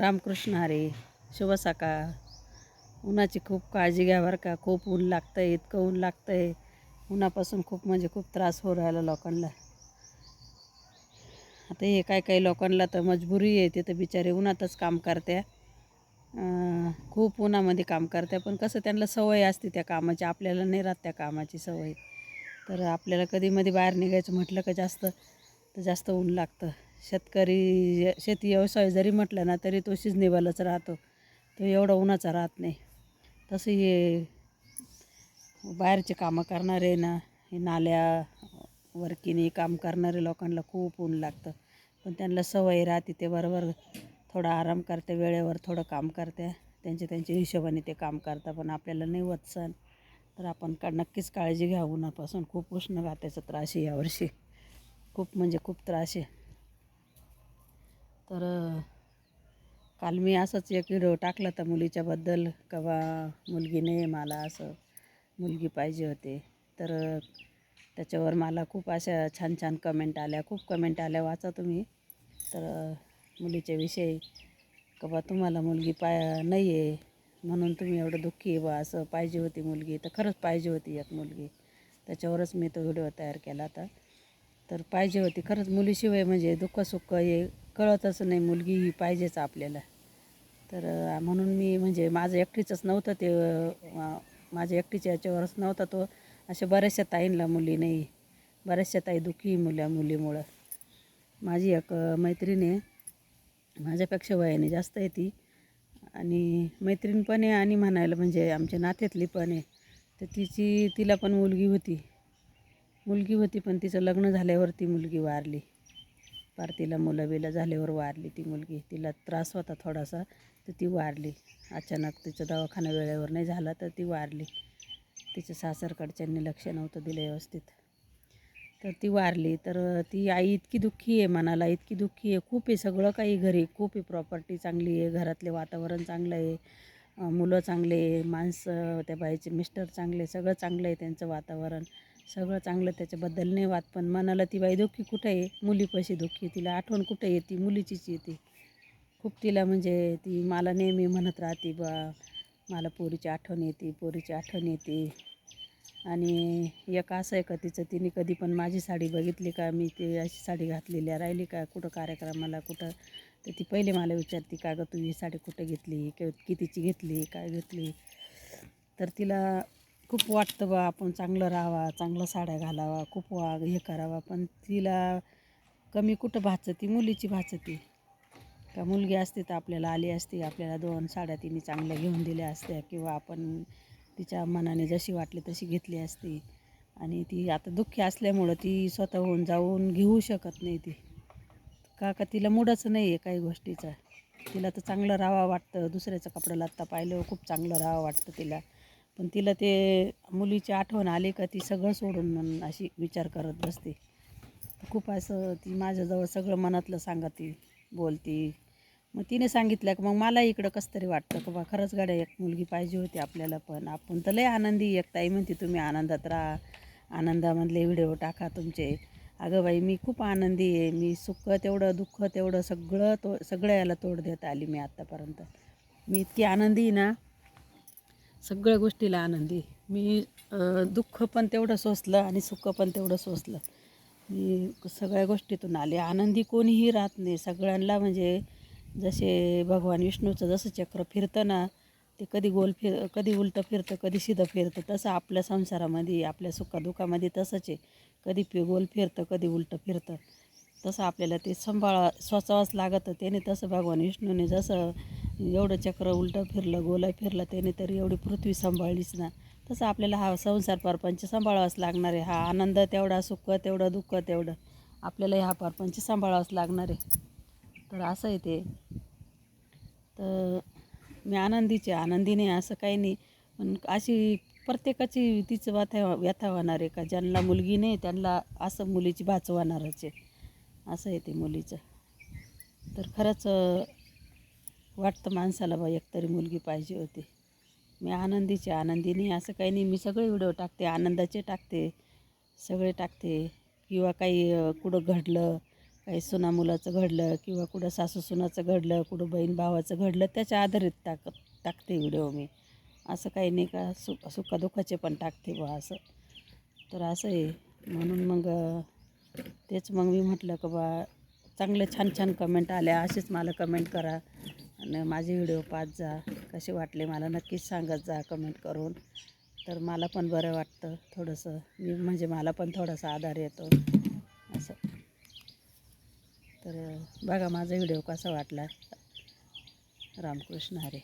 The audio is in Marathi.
रामकृष्ण हरे शुभ सकाळ. उन्हाची खूप काळजी घ्या बरं का. खूप ऊन लागतं आहे इतकं ऊन लागतं आहे उन्हापासून खूप म्हणजे खूप त्रास होऊ राहिला लोकांना. आता हे काय काही लोकांना तर मजबुरी आहे. ते तर बिचारे उन्हातच काम करत्या. खूप उन्हामध्ये काम करत्या. पण कसं त्यांना सवय असते त्या कामाची. आपल्याला नाही राहत त्या कामाची सवय. तर आपल्याला कधी मध्ये बाहेर निघायचं म्हटलं का जास्त तर जास्त ऊन लागतं. शेतकरी शेती व्यवसाय जरी म्हटलं ना तरी तो सिजनेबलच राहतो. तो एवढा उन्हाचा राहत नाही. तसं हे बाहेरचे कामं करणारे ना हे नाल्या वरकीने काम करणारे लोकांना खूप ऊन लागतं. पण त्यांना सवय राहते ते बरोबर थोडा आराम करते वेळेवर थोडं काम करते. त्यांच्या त्यांच्या हिशोबाने ते काम करतात पण आपल्याला नाही होत सण. तर आपण का नक्कीच काळजी घ्या. उन्हापासून खूप उष्णघाताचा त्रास आहे यावर्षी खूप म्हणजे खूप त्रास आहे. तर काल मी असंच एक व्हिडिओ टाकला तर मुलीच्याबद्दल का बा मुलगी नाही मला असं मुलगी पाहिजे होते. तर त्याच्यावर मला खूप अशा छान छान कमेंट आल्या. खूप कमेंट आल्या वाचा तुम्ही. तर मुलीच्या विषयी का बा तुम्हाला मुलगी पाय नाही आहे म्हणून तुम्ही एवढं दुःखी आहे बा असं पाहिजे होती मुलगी. तर खरंच पाहिजे होती एक मुलगी. त्याच्यावरच मी तो व्हिडिओ तयार केला होता. तर पाहिजे होती. खरंच मुलीशिवाय म्हणजे दुःख सुख हे कळतच नाही मुलगी ही पाहिजेच आपल्याला. तर म्हणून मी म्हणजे माझं एकटीचंच नव्हतं ते माझ्या एकटीच्या याच्यावरच नव्हता तो. अशा बऱ्याचशा ताईंना मुली नाही बऱ्याचशा ताई दुःखी मुल्या मुलीमुळं. माझी एक मैत्रीण आहे माझ्यापेक्षा वयाने जास्त आहे ती. आणि मैत्रीण पण आहे आणि म्हणायला म्हणजे आमच्या नात्यातली पण आहे. तर तिची तिला पण मुलगी होती. मुलगी होती पण तिचं लग्न झाल्यावर ती मुलगी वारली. पार तिला मुलं बिलं झाल्यावर वारली. ती मुलगी तिला त्रास होता थोडासा तर ती वारली. अचानक तिचं दवाखाना वेळेवर नाही झाला तर ती वारली. तिच्या सासरकडच्यांनी लक्ष नव्हतं दिलं व्यवस्थित. तर ती वारली. तर ती आई इतकी दुःखी आहे मनाला इतकी दुःखी आहे. खूप आहे सगळं काही घरी. खूप आहे प्रॉपर्टी चांगली आहे घरातले वातावरण चांगलं आहे. मुलं चांगले आहे माणसं त्या बाईचे मिस्टर चांगले सगळं चांगलं आहे त्यांचं वातावरण. सगळं चांगलं त्याच्याबद्दल नाही वाद पण मनाला ती बाई दुःखी कुठं आहे? मुलीपाशी दुःखी आहे. तिला आठवण कुठं येते? मुलीचीच येते. खूप तिला म्हणजे ती मला नेहमी म्हणत राहते बा मला पोरीची आठवण येते पोरीची आठवण येते. आणि एक असं आहे का तिचं तिने कधी पण माझी साडी बघितली का? मी ती अशी साडी घातलेली आहे, राहिली का? कुठं कार्यक्रमाला कुठं? तर ती पहिले मला विचारते का गं तू ही साडी कुठं घेतली? कि कितीची घेतली? काय घेतली? तर तिला खूप वाटतं बा आपण चांगलं राहावा चांगलं साड्या घालावा खूप वा हे करावा. पण तिला कमी कुठं भाचती? मुलीची भाचती. का मुलगी असती तर आपल्याला आली असती आपल्याला दोन साड्या तिने चांगल्या घेऊन दिल्या असत्या किंवा आपण तिच्या मनाने जशी वाटली तशी घेतली असती. आणि ती आता दुःखी असल्यामुळं ती स्वतःहून जाऊन घेऊ शकत नाही ती. का का तिला मूडच नाही आहे काही गोष्टीचा. तिला तर चांगलं राहावं वाटतं. दुसऱ्याचं कपडं लत्ता पाहिलं खूप चांगलं राहावं वाटतं तिला. पण तिला ते मुलीची आठवण आली का ती सगळं सोडून अशी विचार करत बसते. खूप असं ती माझ्याजवळ सगळं मनातलं सांगते बोलती. मग तिने सांगितलं की मग मला इकडं कसं तरी वाटतं की बा खरंच गाड्या एक मुलगी पाहिजे होती आपल्याला पण. आपण तर लय आनंदी एक ताई म्हणते तुम्ही आनंदात राहा. आनंदामधले व्हिडिओ टाका तुमचे. अगं बाई मी खूप आनंदी आहे. मी सुख तेवढं दुःख तेवढं सगळं तो सगळं याला तोड देत आली मी आत्तापर्यंत मी इतकी आनंदी आहे ना सगळ्या गोष्टीला आनंदी मी दुःख पण तेवढं सोसलं आणि सुख पण तेवढं सोसलं. मी सगळ्या गोष्टीतून आले. आनंदी कोणीही राहत नाही. सगळ्यांना म्हणजे जसे भगवान विष्णूचं जसं चक्र फिरतं ना ते कधी गोल फिर कधी उलटं फिरतं कधी सिधं फिरतं तसं आपल्या संसारामध्ये आपल्या सुखादुखामध्ये तसंच आहे. कधी फि गोल फिरतं कधी उलटं फिरतं. तसं आपल्याला ते सांभाळा स्वचावाच लागतं त्याने तसं भगवान विष्णूने जसं एवढं चक्र उलटं फिरलं गोलं फिरलं त्याने तरी एवढी पृथ्वी सांभाळलीच ना. तसं आपल्याला हा संसार परपंच सांभाळावाच लागणार आहे. हा आनंद तेवढा सुख तेवढं दुःख तेवढं. आपल्याला हा परपंच सांभाळावाच लागणार आहे. तर असं आहे ते. तर मी आनंदीचे आनंदीने असं काही नाही. पण अशी प्रत्येकाची तिचं व्यथा व्यथा होणार आहे का? ज्यांना मुलगी नाही त्यांना असं मुलीची भाच होणारच आहे. असं आहे ते मुलीचं. तर खरंच वाटतं माणसाला बा एकतरी मुलगी पाहिजे होती. मी आनंदीचे आनंदीने असं काही नाही मी सगळे व्हिडिओ टाकते आनंदाचे टाकते सगळे टाकते. किंवा काही कुठं घडलं काही सुना मुलाचं घडलं किंवा कुठं सासू सुनाचं घडलं कुठं बहीण भावाचं घडलं त्याच्या आधारित टाक टाकते व्हिडिओ मी. असं काही नाही का सु सुखादुःखाचे पण टाकते बा असं. तर असं आहे. म्हणून मग तेच मग मी म्हटलं का बा चांगले छान छान कमेंट आल्या असेच मला कमेंट करा. आणि माझे व्हिडिओ पाहत जा कसे वाटले मला नक्कीच सांगत जा कमेंट करून. तर मला पण बरं वाटतं थोडंसं. मी म्हणजे मला पण थोडासा आधार येतो. असं. तर बघा माझा व्हिडिओ कसा वाटला. रामकृष्ण हरे.